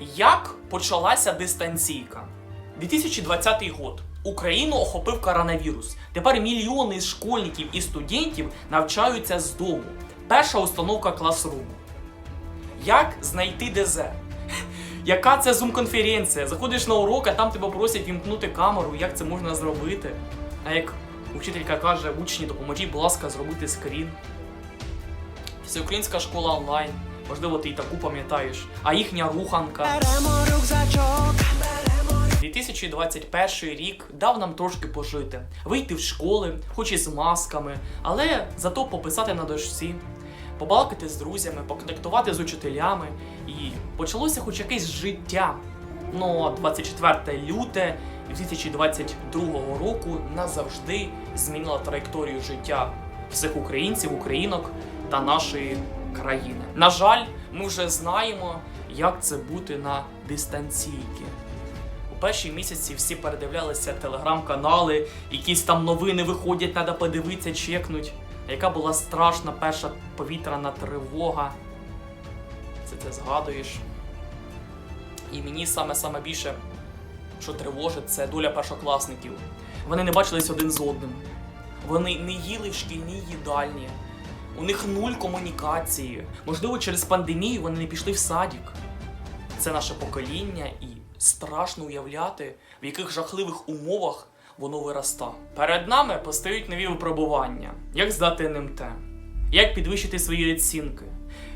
Як почалася дистанційка? 2020 год. Україну охопив коронавірус. Тепер мільйони школьників і студентів навчаються з дому. Перша установка класруму. Як знайти ДЗ? Яка це зум-конференція? Заходиш на урок, а там тебе просять вімкнути камеру, як це можна зробити? А як учителька каже, учні, допоможіть, будь ласка, зробити скрін. Всеукраїнська школа онлайн. Можливо, ти і таку пам'ятаєш. А їхня руханка. Беремо рюкзачок, 2021 рік дав нам трошки пожити, вийти в школи, хоч і з масками, але зато пописати на дошці, побалакати з друзями, поконтактувати з учителями, і почалося хоч якесь життя. Ну, а 24 люте 2022 року назавжди змінило траєкторію життя всіх українців, українок та нашої країни. На жаль, ми вже знаємо, як це бути на дистанційки. У перші місяці всі передивлялися телеграм-канали, якісь там новини виходять, треба подивитися, чекнуть. Яка була страшна перша повітряна тривога. Це ти згадуєш. І мені саме саме більше, що тривожить, це доля першокласників. Вони не бачились один з одним. Вони не їли в шкільній їдальні. У них нуль комунікації. Можливо, через пандемію вони не пішли в садик. Це наше покоління, і страшно уявляти, в яких жахливих умовах воно вироста. Перед нами постають нові випробування: як здати НМТ, як підвищити свої оцінки,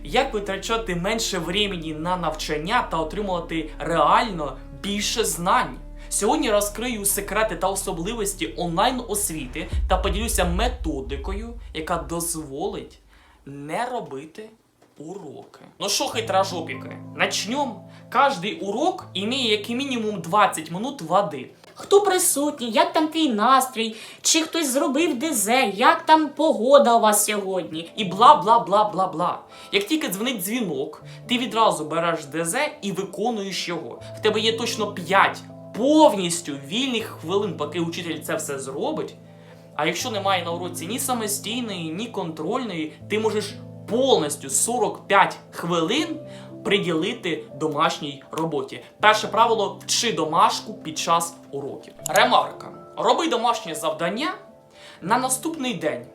як витрачати менше времени на навчання та отримувати реально більше знань. Сьогодні розкрию секрети та особливості онлайн освіти та поділюся методикою, яка дозволить не робити уроки. Ну що, хитрожопіки, начнем. Кожний урок имеє як мінімум 20 минут води. Хто присутній, як там твій настрій, чи хтось зробив ДЗ, як там погода у вас сьогодні? І бла бла бла бла бла. Як тільки дзвонить дзвінок, ти відразу береш ДЗ і виконуєш його. В тебе є точно 5 повністю вільних хвилин, поки учитель це все зробить. А якщо немає на уроці ні самостійної, ні контрольної, ти можеш повністю 45 хвилин приділити домашній роботі. Перше правило вчи домашку під час уроків. Ремарка: роби домашнє завдання на наступний день,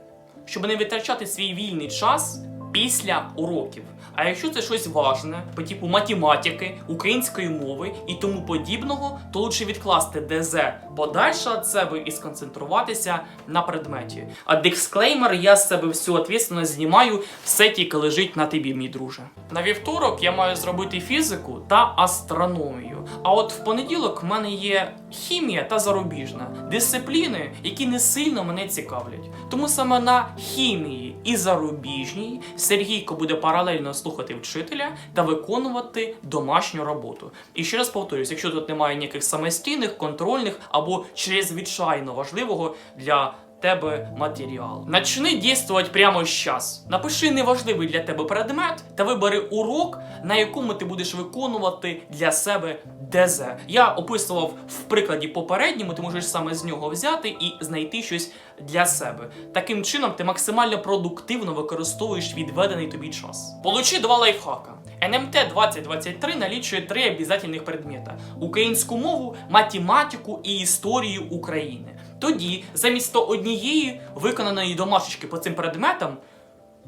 щоб не витрачати свій вільний час після уроків. А якщо це щось важне, по типу математики, української мови і тому подібного, то лучше відкласти ДЗ подальше від себе і сконцентруватися на предметі. А дисклеймер, я з себе всю відповідальність знімаю, все тільки лежить на тобі, мій друже. На вівторок я маю зробити фізику та астрономію. А от в понеділок в мене є хімія та зарубіжна дисципліни, які не сильно мене цікавлять. Тому саме на хімії і зарубіжній Сергійко буде паралельно слухати вчителя та виконувати домашню роботу. І ще раз повторюсь, якщо тут немає ніяких самостійних, контрольних або чрезвичайно важливого для тебе матеріал. Начни дійствувати прямо зараз. Напиши неважливий для тебе предмет та вибери урок, на якому ти будеш виконувати для себе ДЗ. Я описував в прикладі попередньому, ти можеш саме з нього взяти і знайти щось для себе. Таким чином ти максимально продуктивно використовуєш відведений тобі час. Получи два лайфхака. НМТ 2023 налічує три обов'язкових предмета: українську мову, математику і історію України. Тоді, замість однієї виконаної домашечки по цим предметам,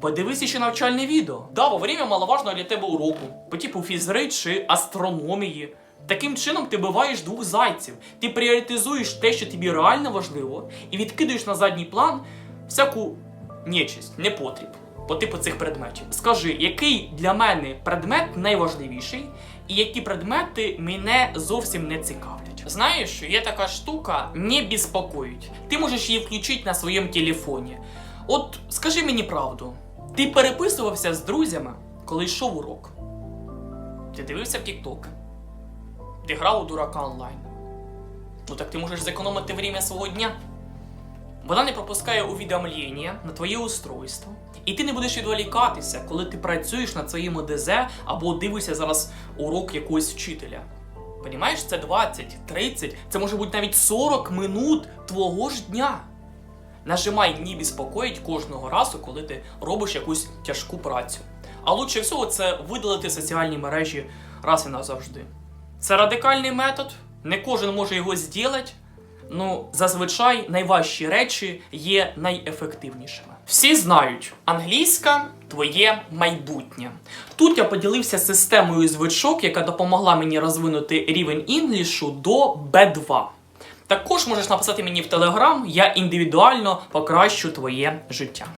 подивися ще навчальне відео. Да, во время маловажного для тебе уроку, по типу фізри чи астрономії. Таким чином ти биваєш двох зайців. Ти пріоритизуєш те, що тобі реально важливо, і відкидаєш на задній план всяку нечисть, непотріб по типу цих предметів. Скажи, який для мене предмет найважливіший, і які предмети мене зовсім не цікавлять. Знаєш, є така штука не безпокоїть. Ти можеш її включити на своєму телефоні. От скажи мені правду, ти переписувався з друзями, коли йшов урок. Ти дивився в TikTok. Ти грав у дурака онлайн. Ну так ти можеш зекономити время свого дня. Вона не пропускає увідомлення на твоє устройство, і ти не будеш відволікатися, коли ти працюєш над своїм ДЗ або дивишся зараз урок якогось вчителя. Понімаєш, це 20, 30, це може бути навіть 40 минут твого ж дня. Нажимай «Ні безпокоїть» кожного разу, коли ти робиш якусь тяжку працю. А лучше всього це видалити соціальні мережі раз і назавжди. Це радикальний метод, не кожен може його зробити. Ну, зазвичай найважчі речі є найефективнішими. Всі знають, англійська твоє майбутнє. Тут я поділився системою звичок, яка допомогла мені розвинути рівень інглішу до B2. Також можеш написати мені в Телеграм, я індивідуально покращу твоє життя.